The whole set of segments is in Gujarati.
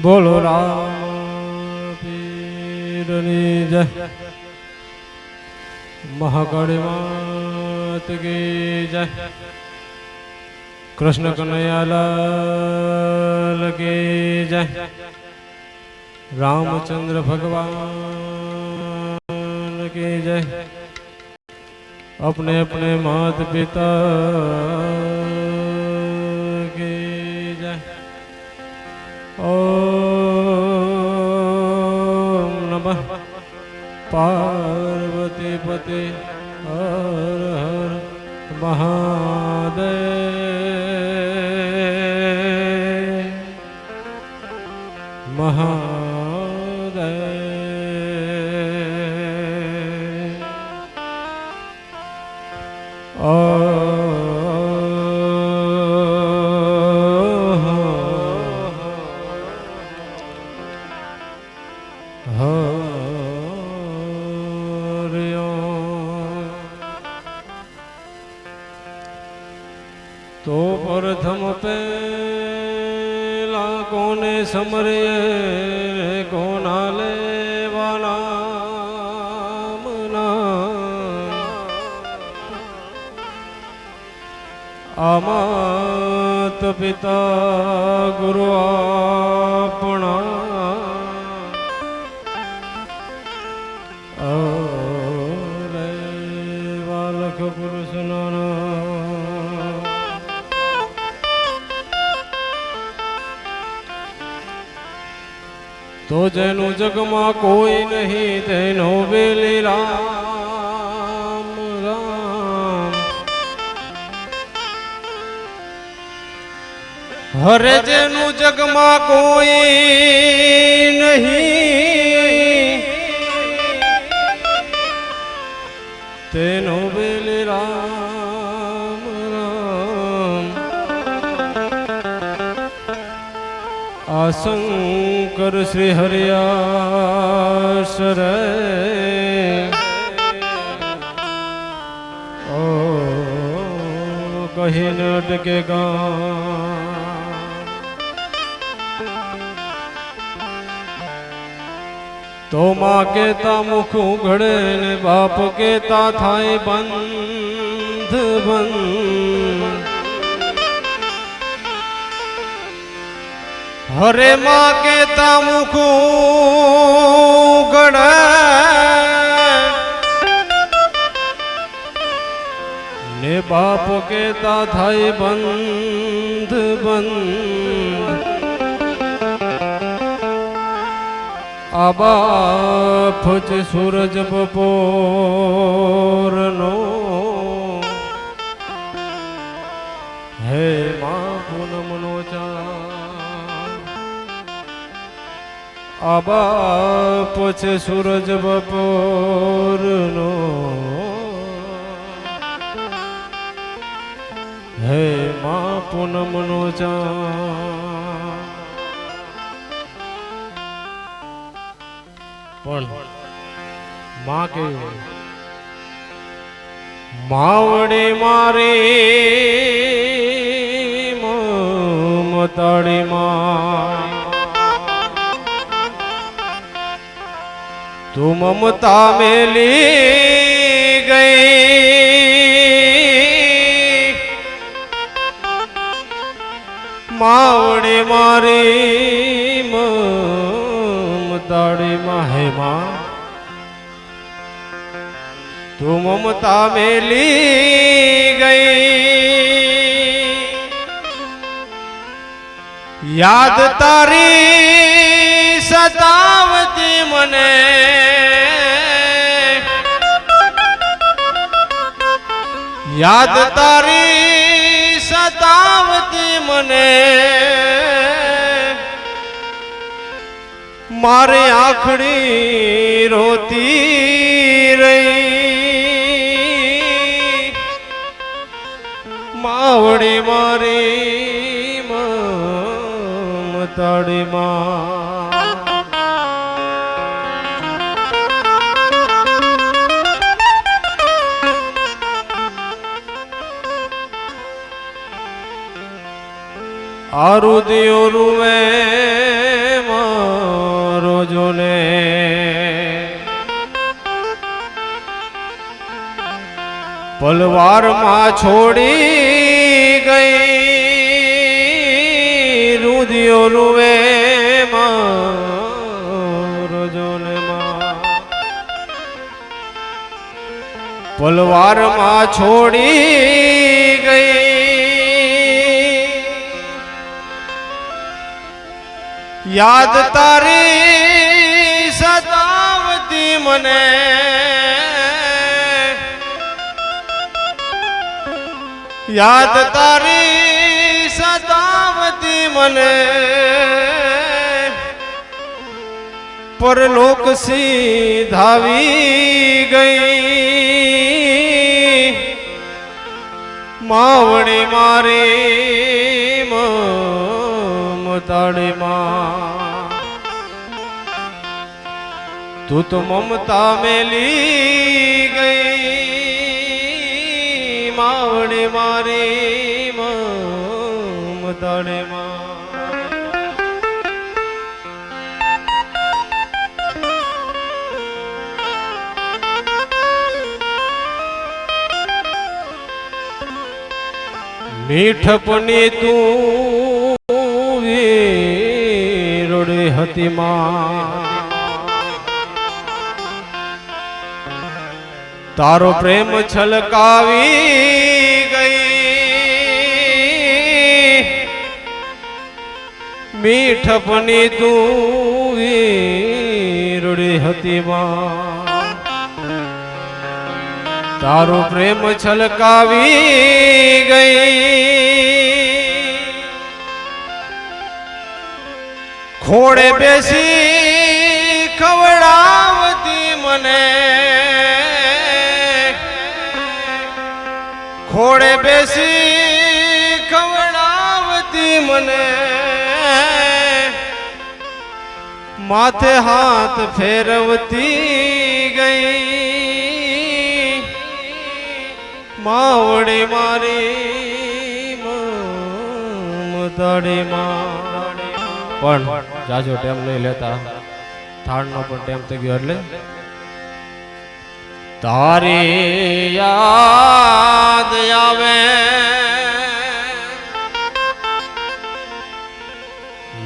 બોલો રામ પીરની જય મહાકાળી માત કી જય કૃષ્ણ કનૈયાલાલ કી જય રામચંદ્ર ભગવાન કી જય अपने अपने मात पिता પાર્વતી પતે હર હર મહા સમરે કોના લેવાના અમાત પિતા ગુરુ આપણા તો જેનું જગમાં કોઈ નહીં, તેનો બેલી રામ રામ. હરે જેનું જગમાં કોઈ નહીં, તેનો શંકર શ્રી હરિયાશર ઓ કહીને અટકે ગા તો માં કેતા મુખ ઉઘડે ને બાપ કેતા થાય બંધ બંધ હરે માં કેતા મુખ ઉઘડે ને બાપ કેતા થાય બંધ બંધ. આ બાપ છે સૂરજ બપોરનો હે આ બાપ છે સૂરજ બપોરનો. હે મા પૂનમનો ચાંદ પણ માં કેવું માવડે મારે મતાડી માં તું મમતા મેલી ગઈ. માવડી મારી મમતાડી માહે માં તું મમતા મેલી ગઈ. યાદ તારી સતાવતી મને. યાદ તારી સતાવતી મને. મારે આખડી રોતી રહી. માવડી મારી મતાડી માં. આરુદિયો રૂવે રોજોને પલવારમાં છોડી ગઈ રુધિયો રૂવે રોજોને પલવારમાં છોડી યાદ તારી સદાવતી મને. યાદ તારી સદાવતી મને. પરલોક સીધાવી ગઈ. માવણી મારી મતાડી માં તું તો મમતા મેલી ગઈ માવણી મારી મમતાડેમાં માં મીઠપની તું વીરોડે માં તારો પ્રેમ છલકાવી ગઈ. મીઠપની તું વીરોડે હતી માં. તારો પ્રેમ છલકાવી ગઈ. ખોડે બેસી ખવડાવતી મને. ખોડે બેસી ખવડાવતી મને. માથે હાથ ફેરવતી ગઈ. માવડી મારી મતાડી માં પણ જાજો ટેમ નહીં લેતા. થાણનો પણ ટેમ થઈ ગયો એટલે? તારી યાદ આવે.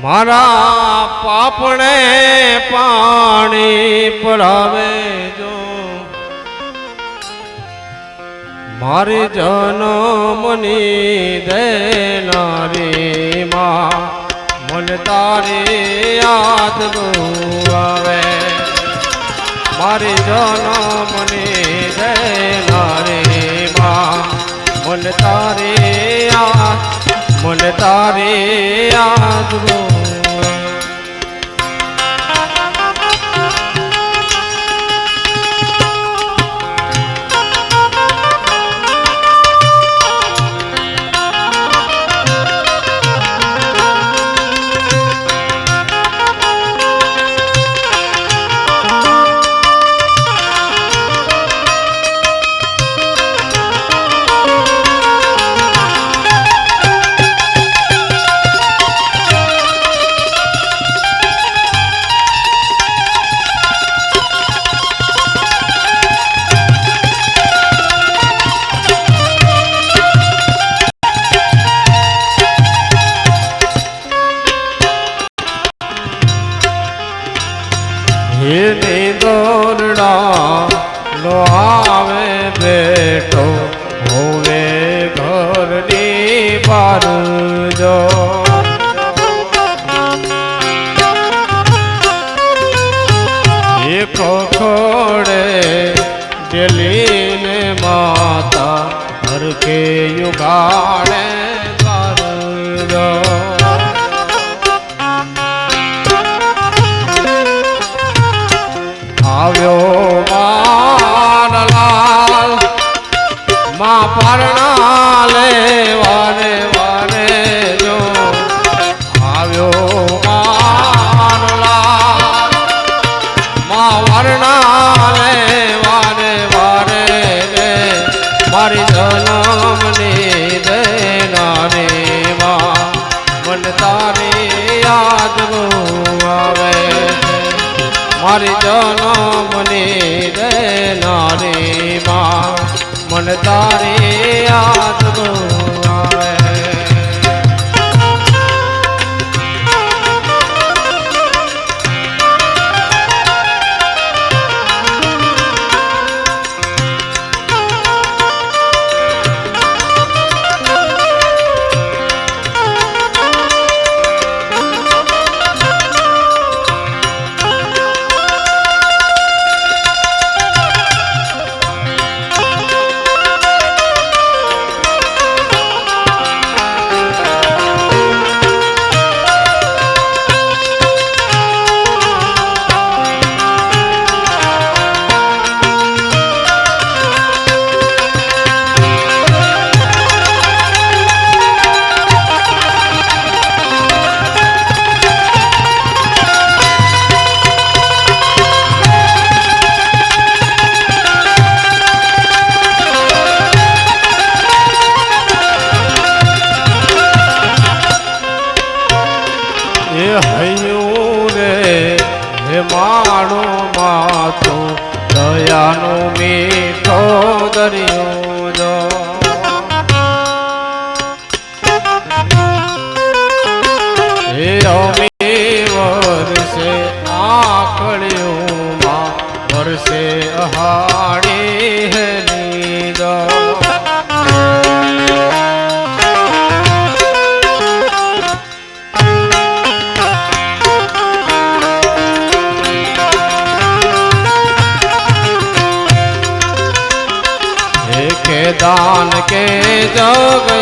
મારા પાપણે પાણી પડાવે જો. મારી જનમની દેનારી માં મન તારી યાદ બહુ આવે. મારી મને દેનારી માં. મન તારી યાદ મન તારી યાદ પરણા લેવા રે વારે જો આવ્યો મારલા મા વરણા લેવા રે વારે રે, મારી જન્મની દેના રે મા. મન તારી યાદ આવે મારી મન તારી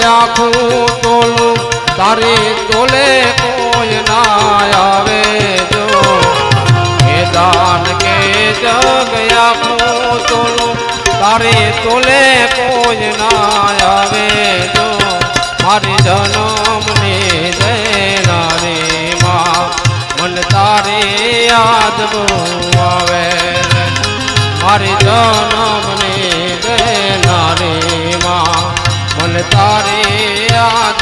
આખું તોલું તારી તોલે કોઈ ના આવે જો. હે દાન કે જગ આખું તોલું તારી તોલે કોઈ ના આવે જો. મારી જન્મની દેનારી માં તારી યાદ આવે. મારી જન્મની મને તારી યાદ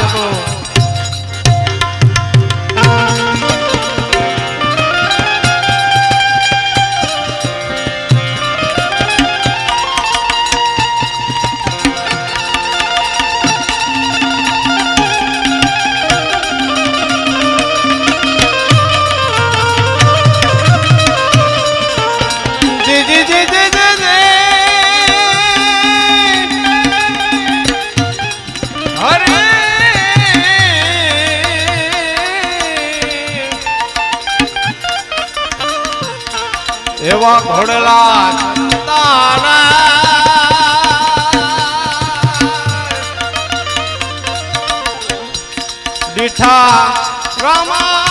દીઠા રમા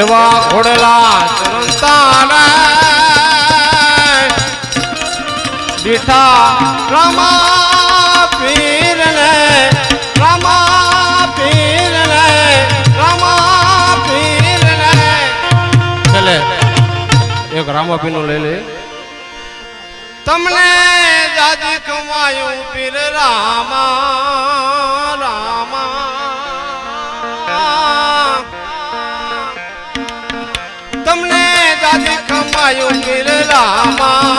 એવા ઘોડેલા ચરંતાને દીઠા રમા પીરને રમા પીરને રમા પીરને. ચલે એક રામાપીનું લઈ લે. તમને જાજી કમાયું પીર રામા રામા. પીર રામા